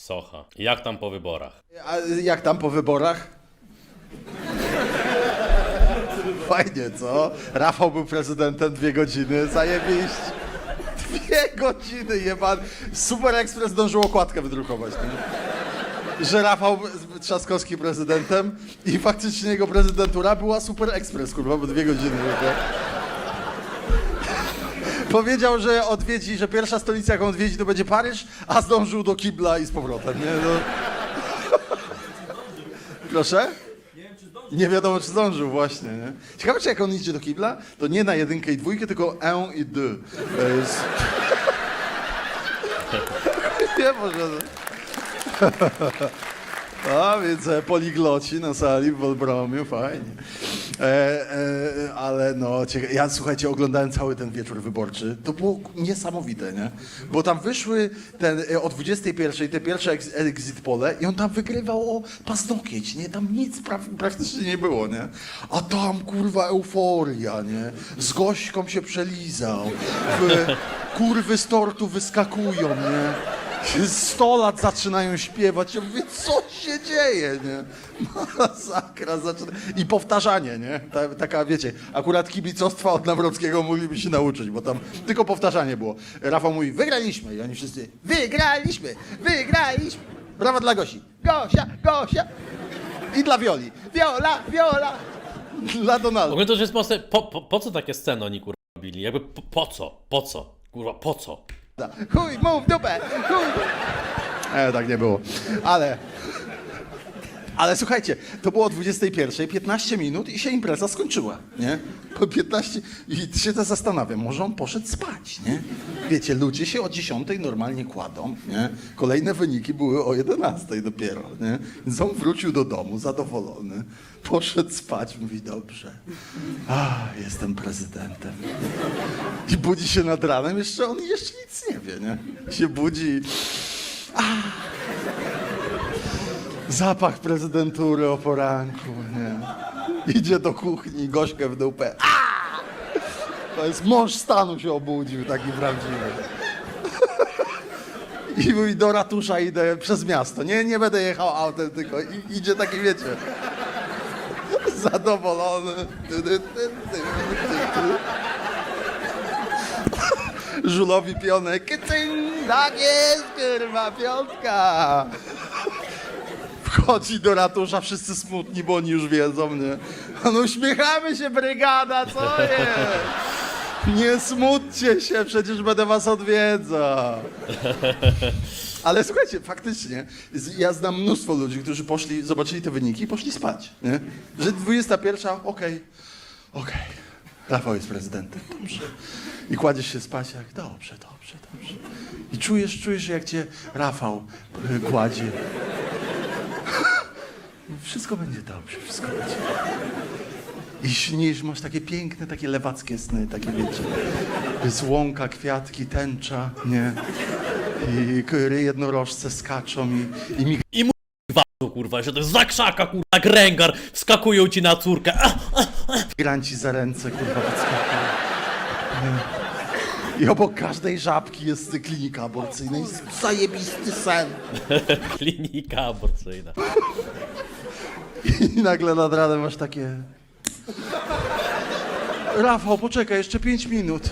Socha. Jak tam po wyborach? A jak tam po wyborach? Fajnie, co? Rafał był prezydentem dwie godziny, zajebiście. Dwie godziny, jeban. Super Express zdążył okładkę wydrukować, nie? Że Rafał Trzaskowski prezydentem i faktycznie jego prezydentura była Super Express, kurwa, bo dwie godziny. Kurwa. Powiedział, że odwiedzi, że pierwsza stolica, jaką odwiedzi, to będzie Paryż, a zdążył do kibla i z powrotem, nie? No. Proszę? Nie wiadomo, czy zdążył właśnie, nie? Ciekawe, czy jak on idzie do kibla, to nie na jedynkę i dwójkę, tylko un i deux. To jest... nie może... A, więc e, poligloci na sali w Wolbromiu, fajnie. E, e, ale no, cieka- ja słuchajcie, oglądałem cały ten wieczór wyborczy. To było niesamowite, nie? Bo tam wyszły ten, e, o 21 te pierwsze ex, exit pole i on tam wygrywał o paznokieć, nie? Tam nic pra, praktycznie nie było, nie? A tam, kurwa, euforia, nie? Z gośką się przelizał. W, kurwy z tortu wyskakują, nie? 100 lat zaczynają śpiewać. Ja mówię, co się dzieje, nie? Masakra zaczyna. I powtarzanie, nie? Ta, taka, wiecie, akurat kibicostwa od Nawrockiego mogliby się nauczyć, bo tam tylko powtarzanie było. Rafał mówi, wygraliśmy. I oni wszyscy, wygraliśmy, wygraliśmy. Brawa dla Gosi. Gosia, Gosia. I dla Wioli. Wiola, Wiola. Dla W Donalda. ogóle to już jest. Po, po, po co takie sceny oni kurwa robili? Jakby po, po co? Po co? Kurwa, po co? Chuj, mów dupę, chuj. E, tak nie było. Ale... Ale słuchajcie, to było o 21, 15 minut i się impreza skończyła, nie? Po 15 i się to zastanawiam, może on poszedł spać, nie? Wiecie, ludzie się o 10 normalnie kładą, nie? Kolejne wyniki były o 11 dopiero, nie? Więc on wrócił do domu zadowolony, poszedł spać, mówi, dobrze, a, jestem prezydentem. I budzi się nad ranem, jeszcze on jeszcze nic nie wie, nie? Się budzi. A. Zapach prezydentury o poranku, nie? Idzie do kuchni, gośkę w dupę. To jest mąż stanu się obudził, taki prawdziwy. I mówi, do ratusza idę przez miasto. Nie, nie będę jechał autem, tylko i, idzie taki, wiecie, zadowolony. Żulowi pionek. Tak jest, kurwa, piątka. Wchodzi do ratusza, wszyscy smutni, bo oni już wiedzą, nie? No uśmiechamy się, brygada, co jest? Nie smućcie się, przecież będę was odwiedzał. Ale słuchajcie, faktycznie, ja znam mnóstwo ludzi, którzy poszli, zobaczyli te wyniki i poszli spać, nie? Że 21, okej, okej, Rafał jest prezydentem, dobrze. I kładziesz się spać, jak dobrze, dobrze, dobrze. I czujesz, czujesz, jak cię Rafał y, kładzie. Wszystko będzie dobrze, wszystko będzie. I śnisz, masz takie piękne, takie lewackie sny, takie wiecie. Jest łąka, kwiatki, tęcza, nie? I k- jednorożce skaczą i, i mig- I mu kurwa, kurwa, że to jest za krzaka, kurwa, jak ręgar, wskakują ci na córkę. A, migranci za ręce, kurwa, podskakują. Nie. I obok każdej żabki jest klinika aborcyjna. Jest zajebisty sen. klinika aborcyjna. I nagle nad ranem masz takie... Rafał, poczekaj, jeszcze pięć minut.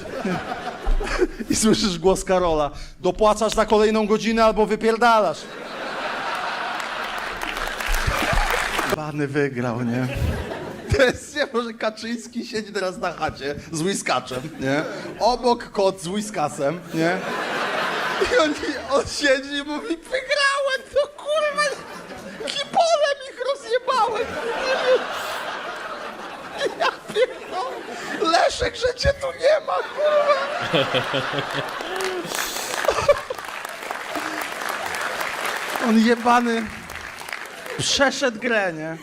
I słyszysz głos Karola. Dopłacasz za kolejną godzinę albo wypierdalasz. Bany wygrał, nie? To jest, nie, może Kaczyński siedzi teraz na chacie z whiskaczem, nie? Obok kot z whiskasem, nie? I on, on siedzi i mówi, wygrałem to kurwa, kipolem ich rozjebałem. Ja pierdolę, Leszek, że cię tu nie ma, kurwa. On jebany przeszedł grę, nie?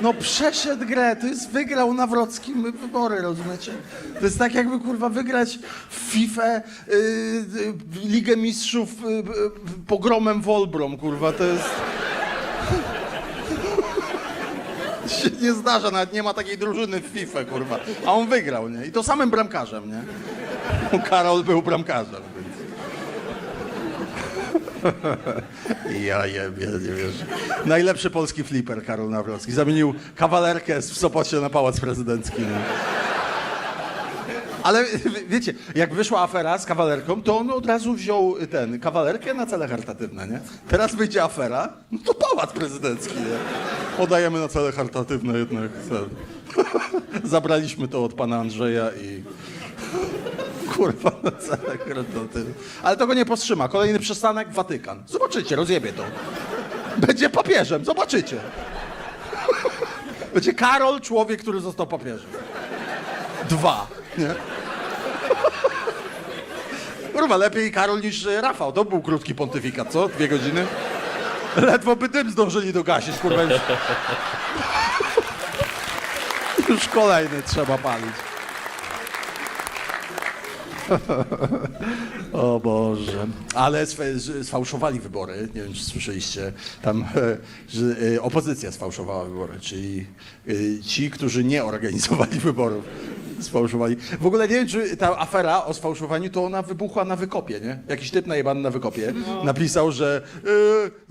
No przeszedł grę, to jest wygrał Nawrockim wybory, rozumiecie? To jest tak jakby kurwa wygrać w FIFA y, y, Ligę Mistrzów y, y, pogromem Wolbrom, kurwa, to jest... się nie zdarza, nawet nie ma takiej drużyny w FIFA, kurwa. A on wygrał, nie? I to samym bramkarzem, nie? Karol był bramkarzem, więc... Ja jebie, nie wiesz. Najlepszy polski flipper Karol Nawrocki. Zamienił kawalerkę w Sopocie na Pałac Prezydencki. Nie? Ale wie- wiecie, jak wyszła afera z kawalerką, to on od razu wziął ten, kawalerkę na cele charytatywne, nie? Teraz wyjdzie afera, no to Pałac Prezydencki, nie? Podajemy na cele charytatywne jednak. Zabraliśmy to od pana Andrzeja i... Kurwa, na cele charytatywne. Ale to go nie powstrzyma. Kolejny przystanek Watykan. Zobaczycie, rozjebie to. Będzie papieżem, zobaczycie. Będzie Karol, człowiek, który został papieżem. Dwa, nie? Kurwa, lepiej Karol niż e, Rafał. To był krótki pontyfikat, co? Dwie godziny? Ledwo by dym zdążyli dogasić, kurwa. Już, już kolejny trzeba palić. O Boże. Ale sfałszowali wybory. Nie wiem, czy słyszeliście. Tam, że e, opozycja sfałszowała wybory, czyli e, ci, którzy nie organizowali wyborów. Sfałszowali. W ogóle nie wiem, czy ta afera o sfałszowaniu, to ona wybuchła na wykopie, nie? Jakiś typ najebany na wykopie napisał, że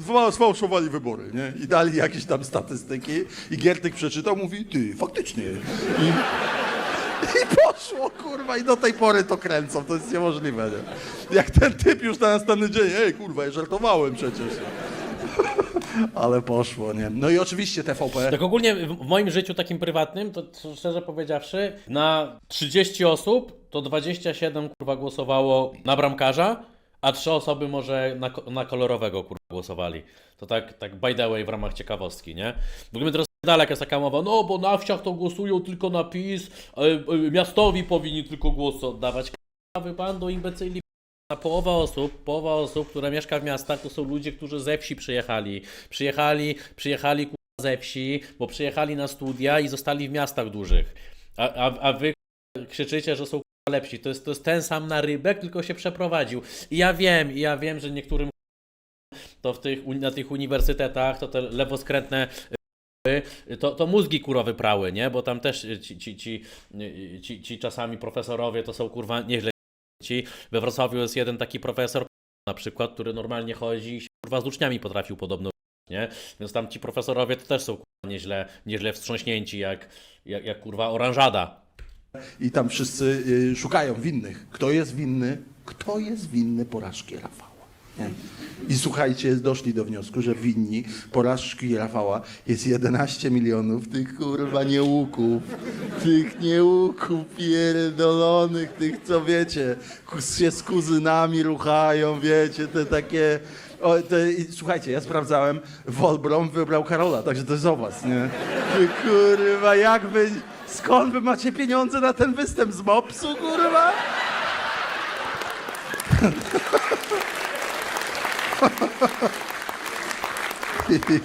sfa- sfałszowali wybory, nie? I dali jakieś tam statystyki i Giertyk przeczytał, mówi, ty, faktycznie. I, i poszło, kurwa, i do tej pory to kręcą, to jest niemożliwe, nie? Jak ten typ już na następny dzień, ej, kurwa, ja żartowałem przecież. Ale poszło, nie? No i oczywiście TVP. Tak ogólnie w moim życiu takim prywatnym, to szczerze powiedziawszy, na 30 osób to 27 kurwa głosowało na bramkarza, a trzy osoby może na, na kolorowego kurwa głosowali. To tak, tak by the way w ramach ciekawostki, nie? W ogóle teraz dalek jest taka mowa, no bo na wsiach to głosują tylko na PiS, e, e, miastowi powinni tylko głos oddawać. Wy bando imbecyli a połowa osób, połowa osób, które mieszka w miastach, to są ludzie, którzy ze wsi przyjechali. Przyjechali, przyjechali ze wsi, bo przyjechali na studia i zostali w miastach dużych. A, a, a wy krzyczycie, że są lepsi. To jest, to jest ten sam narybek, tylko się przeprowadził. I ja wiem, i ja wiem, że niektórym to w tych, na tych uniwersytetach to te lewoskrętne y, to, to mózgi kurowy prały, nie? Bo tam też ci, ci, ci, y, ci, ci czasami profesorowie to są kurwa nieźle. We Wrocławiu jest jeden taki profesor na przykład, który normalnie chodzi i się kurwa z uczniami potrafił podobno nie? Więc tam ci profesorowie to też są kurwa nieźle, nieźle wstrząśnięci jak, jak, jak kurwa oranżada. I tam wszyscy y, szukają winnych. Kto jest winny? Kto jest winny porażki Rafała? Nie? I słuchajcie, doszli do wniosku, że winni porażki Rafała jest 11 milionów tych kurwa nieuków. Tych nieuków pierdolonych, tych co wiecie, się z kuzynami ruchają, wiecie, te takie... O, te, i, słuchajcie, ja sprawdzałem, Wolbrom wybrał Karola, także to jest o was, nie? Ty, kurwa, jak wy... Skąd wy macie pieniądze na ten występ z mopsu, kurwa?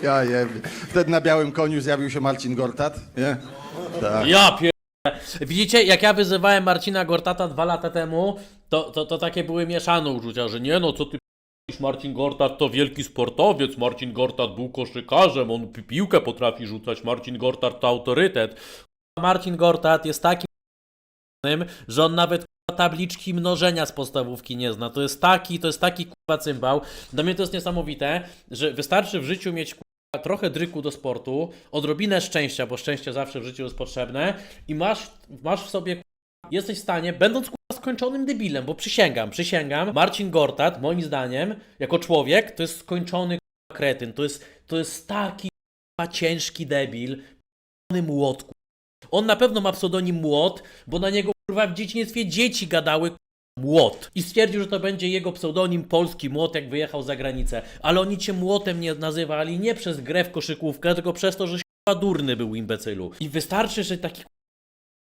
Ja jebie. Wtedy na białym koniu zjawił się Marcin Gortat, nie? Tak. Ja pier... Widzicie, jak ja wyzywałem Marcina Gortata dwa lata temu, to, to, to takie były mieszane uczucia, że nie no, co ty Marcin Gortat to wielki sportowiec, Marcin Gortat był koszykarzem, on pi- piłkę potrafi rzucać, Marcin Gortat to autorytet. Marcin Gortat jest takim że on nawet tabliczki mnożenia z podstawówki nie zna. To jest taki, to jest taki kurwa cymbał. Dla mnie to jest niesamowite, że wystarczy w życiu mieć kurwa, trochę dryku do sportu, odrobinę szczęścia, bo szczęście zawsze w życiu jest potrzebne i masz, masz w sobie kurwa, jesteś w stanie, będąc kurwa, skończonym debilem, bo przysięgam, przysięgam, Marcin Gortat, moim zdaniem, jako człowiek, to jest skończony kurwa, kretyn. To jest, to jest taki kurwa, ciężki debil, p***ny młot, kurwa. On na pewno ma pseudonim Młot, bo na niego kurwa w dzieciństwie dzieci gadały Młot. I stwierdził, że to będzie jego pseudonim polski Młot, jak wyjechał za granicę. Ale oni cię Młotem nie nazywali nie przez grę w koszykówkę, tylko przez to, że kurwa durny był imbecylu. I wystarczy, że taki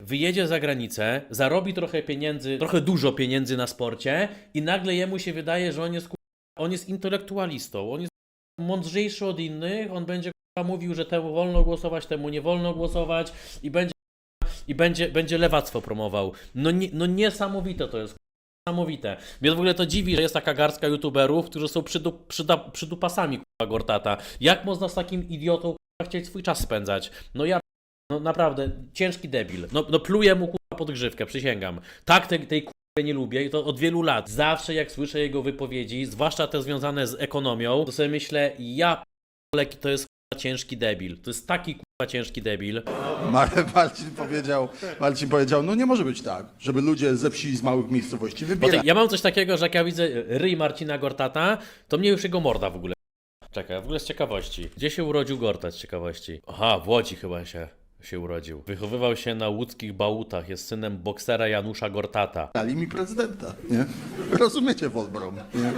wyjedzie za granicę, zarobi trochę pieniędzy, trochę dużo pieniędzy na sporcie i nagle jemu się wydaje, że on jest on jest intelektualistą, on jest mądrzejszy od innych, on będzie mówił, że temu wolno głosować, temu nie wolno głosować i będzie i będzie, będzie lewactwo promował. No, nie, no niesamowite to jest. Niesamowite. Mnie w ogóle to dziwi, że jest taka garstka youtuberów, którzy są przydu, przyda, przydupasami kurwa Gortata. Jak można z takim idiotą kurwa, chcieć swój czas spędzać? No ja no naprawdę, ciężki debil. No, no pluję mu kurwa pod grzywkę, przysięgam. Tak tej, tej nie lubię i to od wielu lat. Zawsze jak słyszę jego wypowiedzi, zwłaszcza te związane z ekonomią, to sobie myślę, ja p***le, jaki to jest ciężki debil. To jest taki k***a ciężki debil. Mar- Marcin powiedział, Marcin powiedział, no nie może być tak, żeby ludzie ze wsi z małych miejscowości Bo wybierali. ja mam coś takiego, że jak ja widzę ryj Marcina Gortata, to mnie już jego morda w ogóle. Czekaj, w ogóle z ciekawości. Gdzie się urodził Gortat z ciekawości? Aha, w Łodzi chyba się, się urodził. Wychowywał się na łódzkich bałutach. Jest synem boksera Janusza Gortata. Dali mi prezydenta, nie? Rozumiecie, Wolbrom, nie?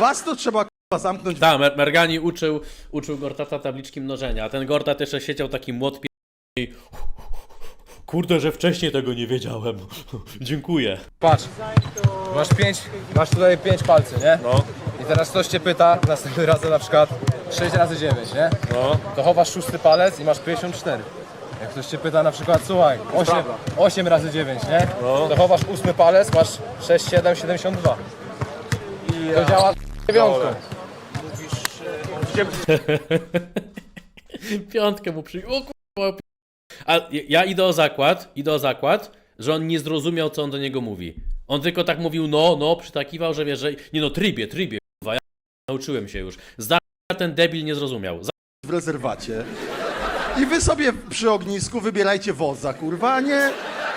Was to trzeba zamknąć Tak, Mer Mergani uczył, uczył Gortata tabliczki mnożenia, a ten Gortat jeszcze siedział taki młot pi- i Kurde, że wcześniej tego nie wiedziałem. Dziękuję. Patrz, masz pięć, masz tutaj pięć palcy, nie? No, I teraz ktoś cię pyta, następnym razem na przykład 6 razy 9, nie? no. To chowasz szósty palec i masz 54. Jak ktoś cię pyta na przykład, słuchaj, 8, 8 razy 9, nie? No. To chowasz ósmy palec, masz 6, 7, 72. To działa dziewiątką. Piątkę mu przy... O kurwa. A ja- idę o zakład, idę o zakład, że on nie zrozumiał, co on do niego mówi. On tylko tak mówił, no, no, przytakiwał, że wie, że... Nie no, trybie, trybie, kurwa, ja nauczyłem się już. Za ten debil nie zrozumiał. Za... w rezerwacie. I wy sobie przy ognisku wybierajcie wodza, kurwa, a nie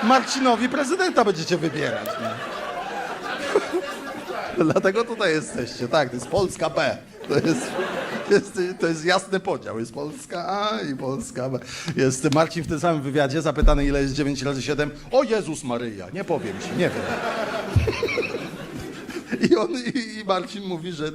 Marcinowi prezydenta będziecie wybierać, nie? Dlatego tutaj jesteście, tak, to jest Polska B. To jest, jest, to jest jasny podział. Jest Polska A i Polska B. Jest Marcin w tym samym wywiadzie zapytany, ile jest 9 razy 7. O Jezus Maryja, nie powiem ci, nie wiem. I on, i, Marcin mówi, że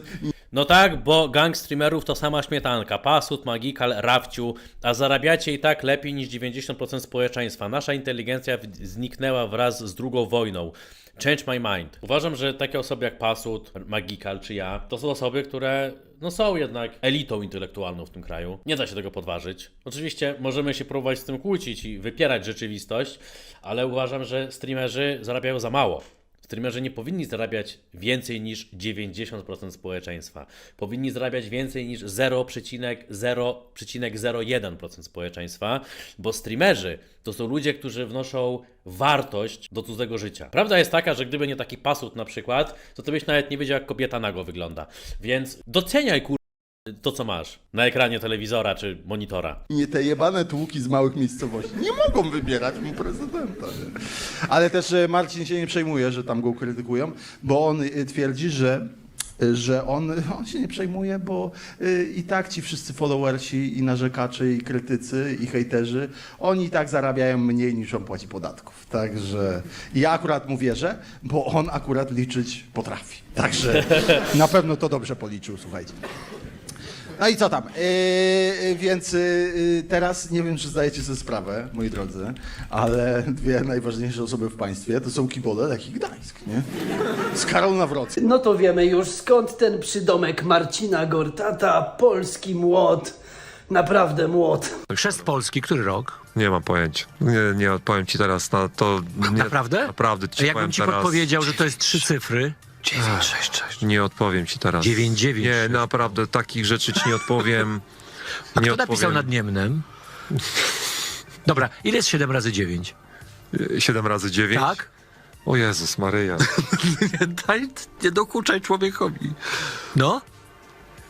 No tak, bo gang streamerów to sama śmietanka. Pasut, Magikal, Rafciu, a zarabiacie i tak lepiej niż 90% społeczeństwa. Nasza inteligencja zniknęła wraz z drugą wojną. Change my mind. Uważam, że takie osoby jak Pasut, Magikal czy ja, to są osoby, które no są jednak elitą intelektualną w tym kraju. Nie da się tego podważyć. Oczywiście możemy się próbować z tym kłócić i wypierać rzeczywistość, ale uważam, że streamerzy zarabiają za mało. Streamerzy nie powinni zarabiać więcej niż 90% społeczeństwa. Powinni zarabiać więcej niż 0,0,01% społeczeństwa, bo streamerzy to są ludzie, którzy wnoszą wartość do cudzego życia. Prawda jest taka, że gdyby nie taki pasut na przykład, to ty byś nawet nie wiedział, jak kobieta nago wygląda. Więc doceniaj kur... to, co masz na ekranie telewizora czy monitora. nie te jebane tłuki z małych miejscowości nie mogą wybierać mu prezydenta. Nie? Ale też e, Marcin się nie przejmuje, że tam go krytykują, bo on e, twierdzi, że e, że on, on się nie przejmuje, bo i tak ci wszyscy followersi i narzekacze i krytycy i hejterzy, oni i tak zarabiają mniej niż on płaci podatków. Także ja akurat mu wierzę, bo on akurat liczyć potrafi. Także na pewno to dobrze policzył, słuchajcie. No i co tam? Yy, więc yy, teraz nie wiem, czy zdajecie sobie sprawę, moi drodzy, ale dwie najważniejsze osoby w państwie to są Kibole, Lech i Gdańsk, nie? Z Karol Nawrocki. No to wiemy już skąd ten przydomek Marcina Gortata, polski młot, naprawdę młot. Chrzest Polski, który rok? Nie mam pojęcia. Nie, nie odpowiem ci teraz na to. Nie, Naprawdę? Naprawdę ci A jakbym ci teraz. podpowiedział, że to jest trzy cyfry? 966. Nie odpowiem ci teraz. 996. Nie, naprawdę takich rzeczy ci nie odpowiem. A nie kto napisał odpowiem. nad Niemnem? Dobra, ile jest 7 razy 9? 7 razy 9? Tak? O Jezus Maryja. Daj, nie dokuczaj człowiekowi. No?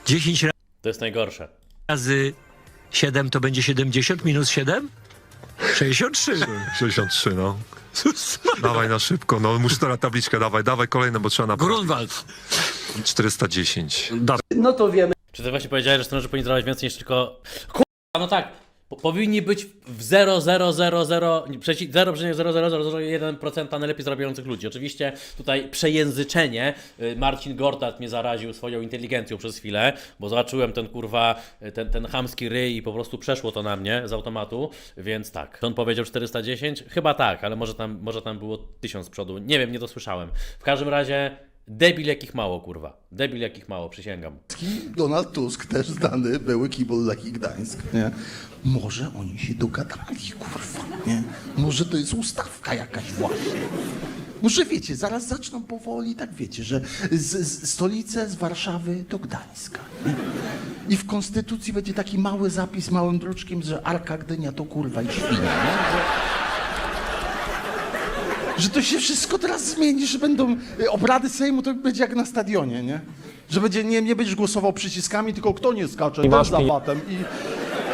10 To jest najgorsze. razy 7 to będzie 70 minus 7? 63. 63, no. Dawaj na szybko, no muszę teraz tabliczkę, dawaj, dawaj kolejne, bo trzeba na Grunwald. 410. No to wiemy Czy ty właśnie powiedziałeś, że streamerzy powinni zarabiać więcej niż tylko... Kurwa, no tak. Po- Powinni być w 0,000 przeci- 0,00001% najlepiej zarabiających ludzi. Oczywiście tutaj przejęzyczenie. y, Marcin Gortat mnie zaraził swoją inteligencją przez chwilę, bo zobaczyłem ten kurwa, y, ten, ten chamski ryj i po prostu przeszło to na mnie z automatu, więc tak. On powiedział 410? Chyba tak, ale może tam, może tam było 1000 z przodu. Nie wiem, nie dosłyszałem. W każdym razie debil jakich mało, kurwa. Debil jakich mało, przysięgam. Donald Tusk, też znany, były Kibol, Lech i Gdańsk, nie? Może oni się dogadali, kurwa, nie? Może to jest ustawka jakaś właśnie. Może wiecie, zaraz zaczną powoli, tak wiecie, że z, z stolice z Warszawy do Gdańska. Nie? I w konstytucji będzie taki mały zapis małym druczkiem, że Arka Gdynia to kurwa i świnia. Nie? Że, to się wszystko teraz zmieni, że będą y, obrady Sejmu, to będzie jak na stadionie, nie? Że będzie, nie, nie będziesz głosował przyciskami, tylko kto nie skacze, ten masz za pi- batem i...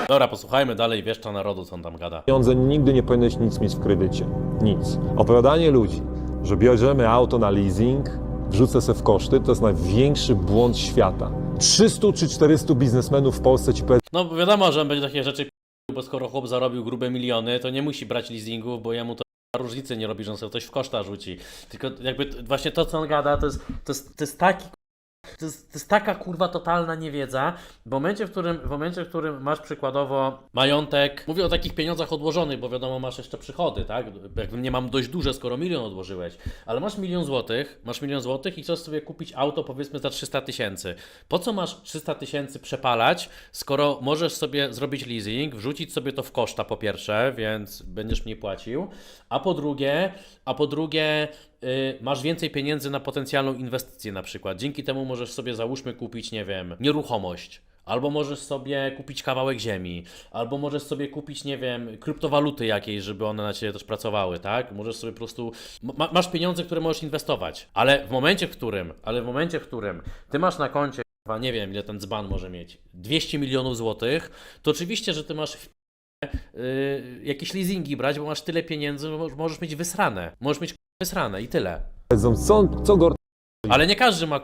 Dobra, posłuchajmy dalej wieszcza narodu, co on tam gada. pieniądze nigdy nie powinieneś nic mieć w kredycie. Nic. Opowiadanie ludzi, że bierzemy auto na leasing, wrzucę se w koszty, to jest największy błąd świata. 300 czy 400 biznesmenów w Polsce ci powiedzą, No wiadomo, że on będzie takie rzeczy p***ł, bo skoro chłop zarobił grube miliony, to nie musi brać leasingów, bo jemu to różnicy nie robi, że on sobie coś w koszta rzuci. Tylko jakby właśnie to, co on gada, to jest, to jest, to jest taki to jest, to jest taka kurwa totalna niewiedza. W momencie, w którym, w momencie, w którym masz przykładowo majątek, mówię o takich pieniądzach odłożonych, bo wiadomo, masz jeszcze przychody, tak? Jakby nie mam dość duże, skoro milion odłożyłeś, ale masz milion złotych, masz milion złotych i chcesz sobie kupić auto powiedzmy za 300 tysięcy. Po co masz 300 tysięcy przepalać, skoro możesz sobie zrobić leasing, wrzucić sobie to w koszta po pierwsze, więc będziesz mniej płacił, a po drugie, a po drugie masz więcej pieniędzy na potencjalną inwestycję na przykład. Dzięki temu możesz sobie załóżmy kupić, nie wiem, nieruchomość. Albo możesz sobie kupić kawałek ziemi, albo możesz sobie kupić, nie wiem, kryptowaluty jakiejś, żeby one na ciebie też pracowały, tak? Możesz sobie po prostu. Ma, masz pieniądze, które możesz inwestować, ale w momencie, w którym, ale w momencie, w którym ty masz na koncie, nie wiem, ile ten dzban może mieć, 200 milionów złotych, to oczywiście, że ty masz w y, jakieś leasingi brać, bo masz tyle pieniędzy, że możesz mieć wysrane. Możesz mieć wysrane i tyle. co, co Gord Ale nie każdy ma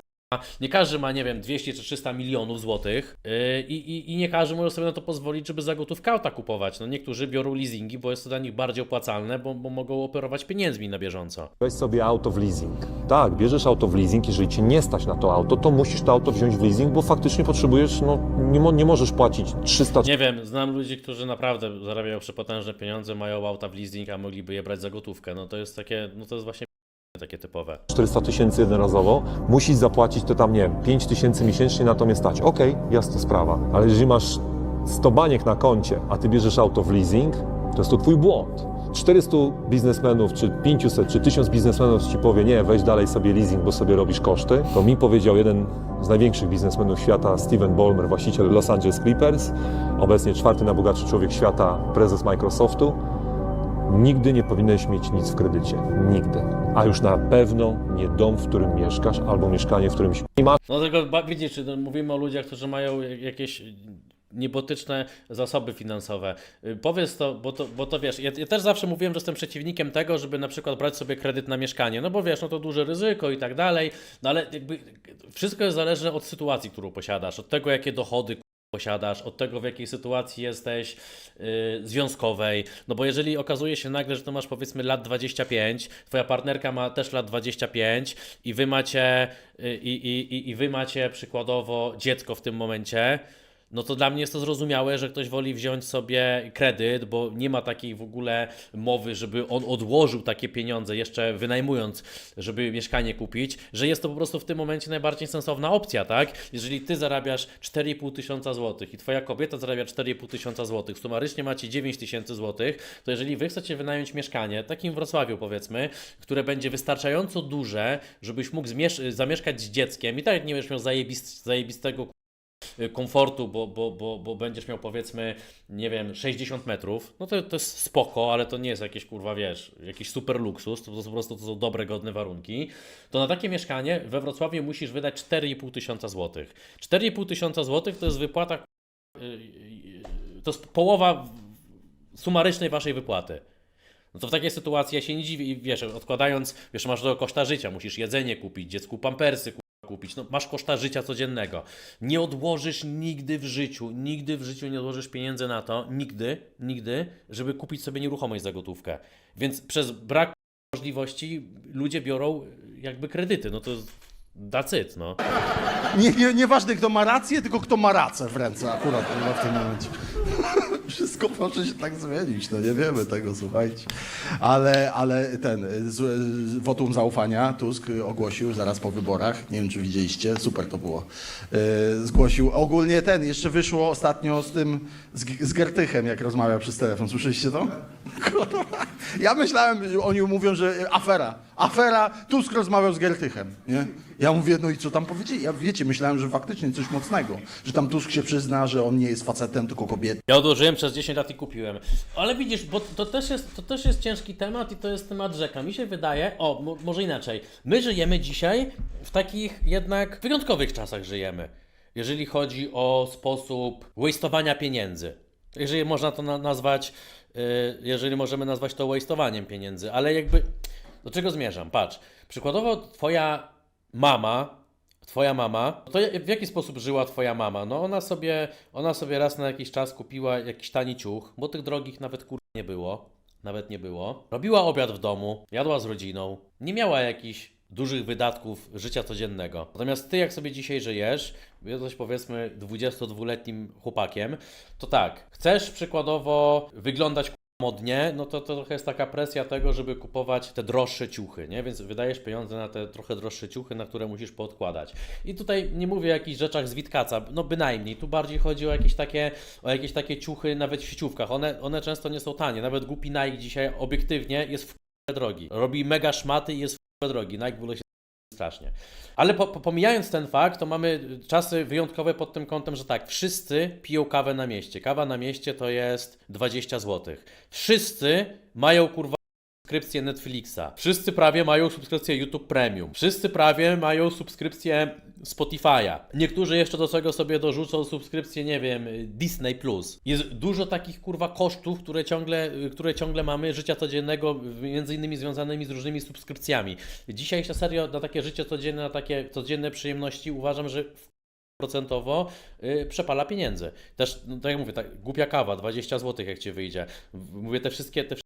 nie każdy ma, nie wiem, 200 czy 300 milionów złotych yy, i, i, nie każdy może sobie na to pozwolić, żeby za gotówkę auta kupować. No niektórzy biorą leasingi, bo jest to dla nich bardziej opłacalne, bo, bo mogą operować pieniędzmi na bieżąco. Weź sobie auto w leasing. Tak, bierzesz auto w leasing, jeżeli cię nie stać na to auto, to musisz to auto wziąć w leasing, bo faktycznie potrzebujesz, no nie, mo- nie możesz płacić 300 Nie wiem, znam ludzi, którzy naprawdę zarabiają przepotężne pieniądze, mają auta w leasing, a mogliby je brać za gotówkę. No to jest takie, no to jest właśnie takie typowe. 400 tysięcy jednorazowo, musisz zapłacić to tam, nie wiem, 5 tysięcy miesięcznie, na to mnie stać. Okej, jasna sprawa. Ale jeżeli masz 100 baniek na koncie, a ty bierzesz auto w leasing, to jest to twój błąd. 400 biznesmenów, czy 500, czy 1000 biznesmenów ci powie, nie, weź dalej sobie leasing, bo sobie robisz koszty, to mi powiedział jeden z największych biznesmenów świata, Steven Ballmer, właściciel Los Angeles Clippers, obecnie czwarty najbogatszy człowiek świata, prezes Microsoftu, Nigdy nie powinieneś mieć nic w kredycie. Nigdy. A już na pewno nie dom, w którym mieszkasz, albo mieszkanie, w którym masz. No tylko widzisz, mówimy o ludziach, którzy mają jakieś niebotyczne zasoby finansowe. Y, Powiedz to, bo to, bo to wiesz, ja, ja też zawsze mówiłem, że jestem przeciwnikiem tego, żeby na przykład brać sobie kredyt na mieszkanie, no bo wiesz, no to duże ryzyko i tak dalej, no ale jakby wszystko jest zależne od sytuacji, którą posiadasz, od tego, jakie dochody posiadasz, od tego, w jakiej sytuacji jesteś yy, związkowej. No bo jeżeli okazuje się nagle, że to masz powiedzmy lat 25, twoja partnerka ma też lat 25 i wy macie, yy, i, i, i, i wy macie przykładowo dziecko w tym momencie, no to dla mnie jest to zrozumiałe, że ktoś woli wziąć sobie kredyt, bo nie ma takiej w ogóle mowy, żeby on odłożył takie pieniądze, jeszcze wynajmując, żeby mieszkanie kupić, że jest to po prostu w tym momencie najbardziej sensowna opcja, tak? Jeżeli ty zarabiasz 4,5 tysiąca złotych i twoja kobieta zarabia 4,5 tysiąca złotych, sumarycznie macie 9 tysięcy złotych, to jeżeli wy chcecie wynająć mieszkanie, takim w Wrocławiu powiedzmy, które będzie wystarczająco duże, żebyś mógł zamieszkać z dzieckiem i tak nie będziesz miał zajebist- zajebistego komfortu, bo, bo, bo, bo będziesz miał powiedzmy, nie wiem, 60 metrów, no to, to jest spoko, ale to nie jest jakieś kurwa, wiesz, jakiś super luksus, to, to po prostu to są dobre, godne warunki, to na takie mieszkanie we Wrocławiu musisz wydać 4,5 tysiąca złotych. 4,5 tysiąca złotych to jest wypłata, y, y, y, to jest połowa sumarycznej waszej wypłaty. No to w takiej sytuacji ja się nie dziwię wiesz, odkładając, wiesz, masz do koszta życia, musisz jedzenie kupić, dziecku pampersy ku- kupić, no masz koszta życia codziennego. Nie odłożysz nigdy w życiu, nigdy w życiu nie odłożysz pieniędzy na to, nigdy, nigdy, żeby kupić sobie nieruchomość za gotówkę. Więc przez brak możliwości ludzie biorą jakby kredyty, no to it, no. Nie, nie, nieważne kto ma rację, tylko kto ma racę w ręce akurat chyba w tym momencie. Wszystko może się tak zmienić, no nie wiemy tego, słuchajcie. Ale, ale ten, z, z, wotum zaufania Tusk ogłosił zaraz po wyborach, nie wiem czy widzieliście, super to było. Yy, zgłosił ogólnie ten, jeszcze wyszło ostatnio z tym, z, z Gertychem, jak rozmawiał przez telefon, słyszeliście to? Ja myślałem, oni mówią, że afera, Afera, Tusk rozmawiał z Giertychem, nie? Ja mówię, no i co tam powiedzieli? Ja wiecie, myślałem, że faktycznie coś mocnego, że tam Tusk się przyzna, że on nie jest facetem, tylko kobietą. Ja odłożyłem przez 10 lat i kupiłem. Ale widzisz, bo to też jest, to też jest ciężki temat i to jest temat rzeka. Mi się wydaje, o, mo- może inaczej. My żyjemy dzisiaj w takich jednak wyjątkowych czasach żyjemy. Jeżeli chodzi o sposób wastowania pieniędzy. Jeżeli można to na- nazwać, yy, jeżeli możemy nazwać to wastowaniem pieniędzy, ale jakby do czego zmierzam? Patrz, przykładowo twoja mama Twoja mama, to w jaki sposób żyła twoja mama? No ona sobie, ona sobie raz na jakiś czas kupiła jakiś tani ciuch, bo tych drogich nawet kur... nie było, nawet nie było. Robiła obiad w domu, jadła z rodziną, nie miała jakichś dużych wydatków życia codziennego. Natomiast ty jak sobie dzisiaj żyjesz, jesteś powiedzmy 22-letnim chłopakiem, to tak, chcesz przykładowo wyglądać modnie, no to, to trochę jest taka presja tego, żeby kupować te droższe ciuchy, nie? Więc wydajesz pieniądze na te trochę droższe ciuchy, na które musisz poodkładać. I tutaj nie mówię o jakichś rzeczach z Witkaca, no bynajmniej. Tu bardziej chodzi o jakieś takie, o jakieś takie ciuchy nawet w sieciówkach. One, one często nie są tanie. Nawet głupi Nike dzisiaj obiektywnie jest w drogi. Robi mega szmaty i jest w drogi. Nike w ogóle się strasznie. Ale po, po, pomijając ten fakt, to mamy czasy wyjątkowe pod tym kątem, że tak, wszyscy piją kawę na mieście. Kawa na mieście to jest 20 zł. Wszyscy mają kurwa subskrypcję Netflixa. Wszyscy prawie mają subskrypcję YouTube Premium. Wszyscy prawie mają subskrypcję Spotify'a. Niektórzy jeszcze do tego sobie dorzucą subskrypcję, nie wiem, Disney Plus. Jest dużo takich kurwa kosztów, które ciągle, które ciągle mamy życia codziennego, między innymi związanymi z różnymi subskrypcjami. Dzisiaj się serio na takie życie codzienne, na takie codzienne przyjemności uważam, że procentowo y, przepala pieniędzy. Też, no, tak jak mówię, tak, głupia kawa, 20 zł jak Ci wyjdzie. Mówię, te wszystkie, te